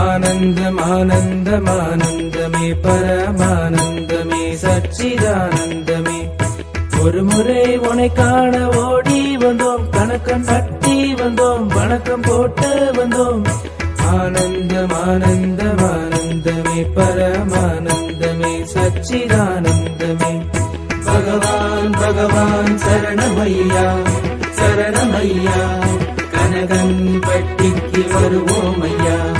ஆனந்தம் ஆனந்தம் ஆனந்தமே பரமானந்தமே சச்சிதானந்தமே. ஒரு முறை உனை காண ஓடி வந்தோம் கணக்கம் தட்டி வந்தோம் வணக்கம் போட்டு வந்தோம். ஆனந்தம் ஆனந்தம் ஆனந்தமே பரமானந்தமே சச்சிதானந்தமே. பகவான் பகவான் சரணமையா சரணமையா. கனகன் பட்டிக்கு வருவோம் ஐயா.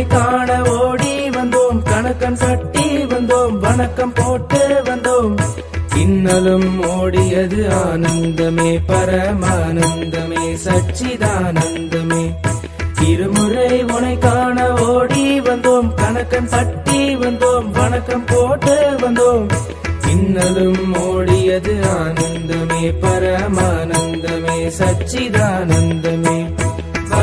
இருமுறை காண ஓடி வந்தோம் கணக்கன் கட்டி வந்தோம் வணக்கம் போட்டு வந்தோம். இன்னலும் ஓடியது ஆனந்தமே பரமானந்தமே சச்சிதானந்தமே. இருமுறை உனை காண ஓடி வந்தோம் கணக்கன் தட்டி வந்தோம் வணக்கம் போட்டு வந்தோம். இன்னலும் ஓடியது ஆனந்தமே பரமானந்தமே சச்சிதானந்தமே.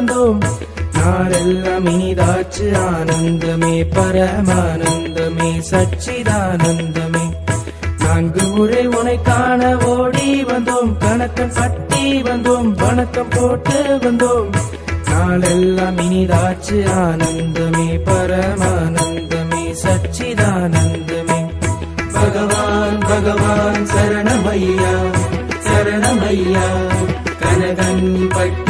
போட்டு வந்தோம் நாளெல்லாம் இனிதாச்சு ஆனந்தமே பரமானந்தமே சச்சிதானந்தமே. நான்கு முறை உனை காண ஓடி வந்தோம். கணக்கம் பட்டி வந்தோம் வணக்கம் போட்டு வந்தோம். நாளெல்லாம் இனிதாச்சு ஆனந்தமே பரமானந்தமே சச்சிதானந்தமே. பகவான் பகவான் சரணமையா சரணமையா. கனகன் பட்டி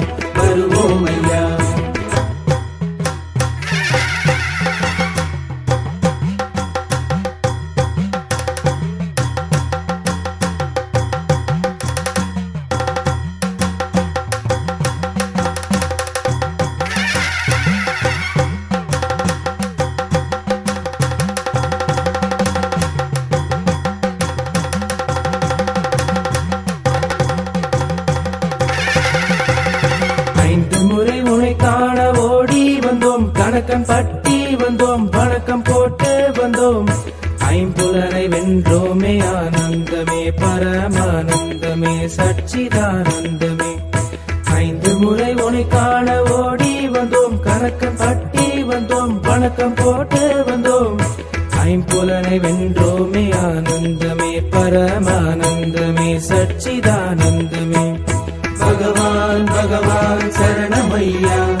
வந்தோம் பட்டி வந்தோம் வணக்கம் போட்டு வந்தோம். ஐம்புலனை வென்றோமே ஆனந்தமே பரமானந்தமே சச்சிதானந்தமே. ஐந்து முறை உனை காண ஓடி வந்தோம் கணக்கம் பட்டி வந்தோம் வணக்கம் போட்டு வந்தோம். ஐம்புலனை வென்றோமே ஆனந்தமே பரமானந்தமே சச்சிதானந்தமே. பகவான் பகவான் சரணமையா.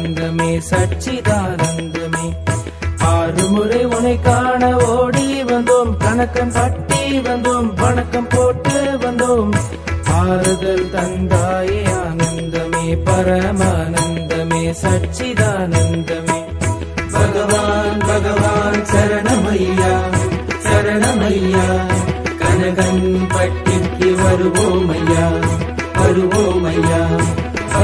பரமானந்தமே சச்சிதானந்தமே. ஆறு முறை உனை காண ஓடி வந்தோம் கணக்கம் பட்டி வந்தோம் வணக்கம் போட்டு வந்தோம். ஆறுதல் தந்தாயே ஆனந்தமே பரமானந்தமே சச்சிதானந்தமே. பகவான் பகவான் சரணமையா சரணமையா. கனகன் பட்டிக்கு வருவோமையா வருவோமையா.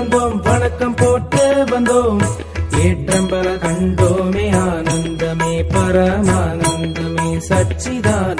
பட்டி வணக்கம் போட்டு வந்தோம். ஏற்றம்பல கண்டோமே ஆனந்தமே பரமானந்தமே சச்சிதான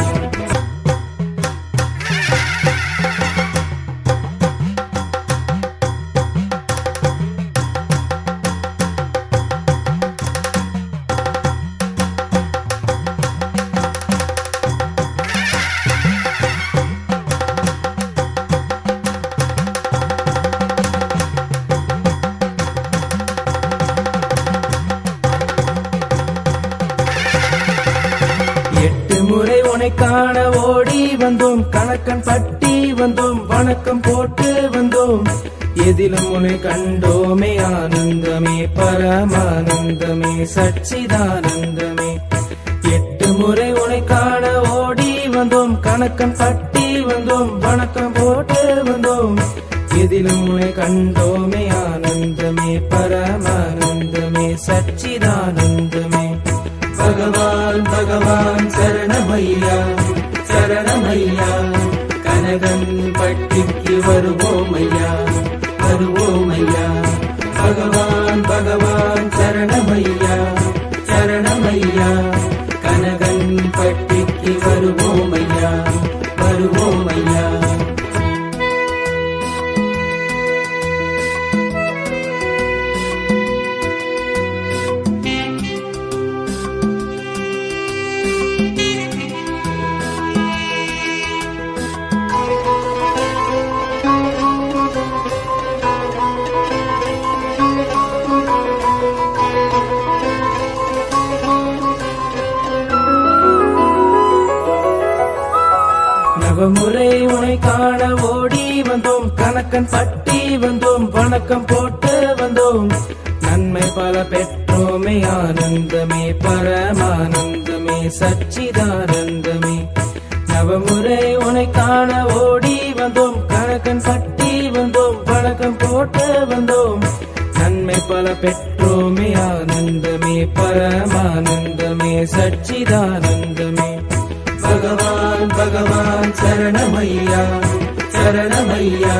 காண ஓடி வந்தோம் கணக்கன் பட்டி வந்தோம் வணக்கம் போட்டு வந்தோம். எதிலும் உனை கண்டோமே ஆனந்தமே பரமானந்தமே சச்சிதானந்தமே. எட்டு முறை உனை காண ஓடி வந்தோம் கணக்கன் பட்டி வந்தோம் வணக்கம் போட்டு வந்தோம். எதிலும் உனை கண்டோமே ஆனந்தமே பரமானந்தமே சச்சிதானந்தமே. பகவான் பகவான் சரணமையா சரணமையா கனகன் பட்டிக்கு வருவோமையா வருவோமையா கணக்கன் பட்டி வந்தோம் வணக்கம் போட்டு வந்தோம். நன்மை பல பெற்றோமே ஆனந்தமே பரமானந்தமே சச்சிதானந்தமே. நவமுறை உனை காண ஓடி வந்தோம் கணக்கன் பட்டி வந்தோம் வணக்கம் போட்டு வந்தோம். நன்மை பல பெற்றோமே ஆனந்தமே பரமானந்தமே சச்சிதானந்தமே. பகவான் பகவான் சரணமையா சரணமையா.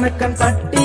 கணக்கன் பட்டி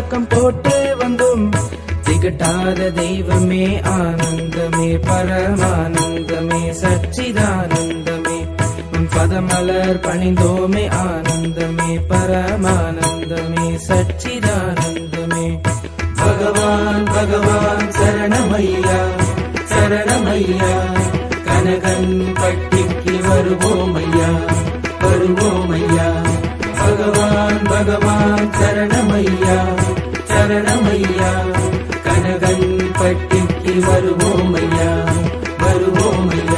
வணக்கம் போட்டு வந்தோம். திகட்டாத தெய்வமே ஆனந்தமே பரமானந்தமே சச்சிதானந்தமே. பதமலர் பணிந்தோமே ஆனந்தமே பரமானந்தமே சச்சிதானந்தமே. பகவான் பகவான் சரணமையா சரணமையா. கனகன் பட்டிக்கு வருவோமையா வருவோமையா. பகவான் பகவான் சரணமையா. சரணமையா? கனகன் பட்டிக்கு வருவோமையா வருவோமையா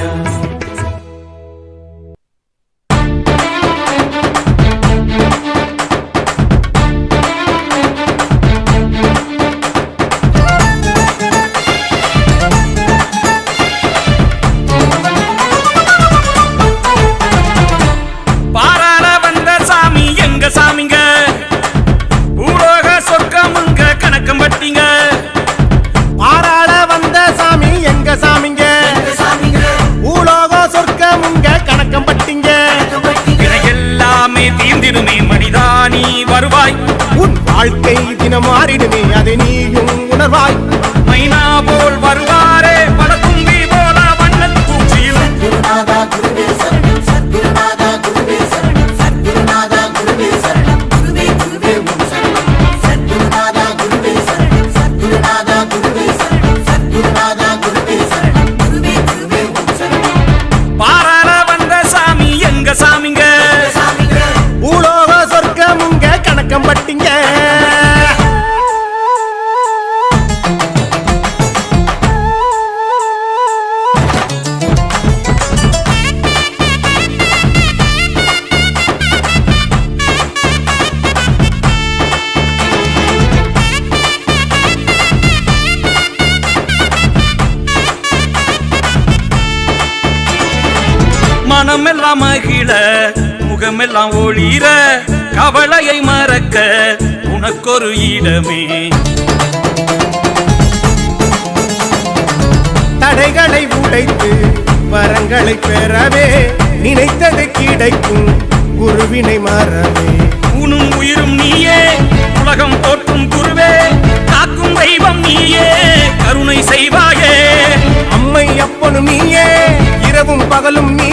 மனமெல்லாம் மகிழ முகமெல்லாம் ஒளிர கவலையை மறக்க உனக்கொரு இடமே. தடைகளை உடைத்து வரங்களை பெறவே நினைத்தது கிடைக்கும் குருவே ஊழ்வினை மறவே. ஊனும் உயிரும் நீயே உலகம் போற்றும் குருவே காக்கும் தெய்வம் நீயே கருணை செய்வாயே. அம்மை அப்பனும் நீயே இரவும் பகலும் நீயே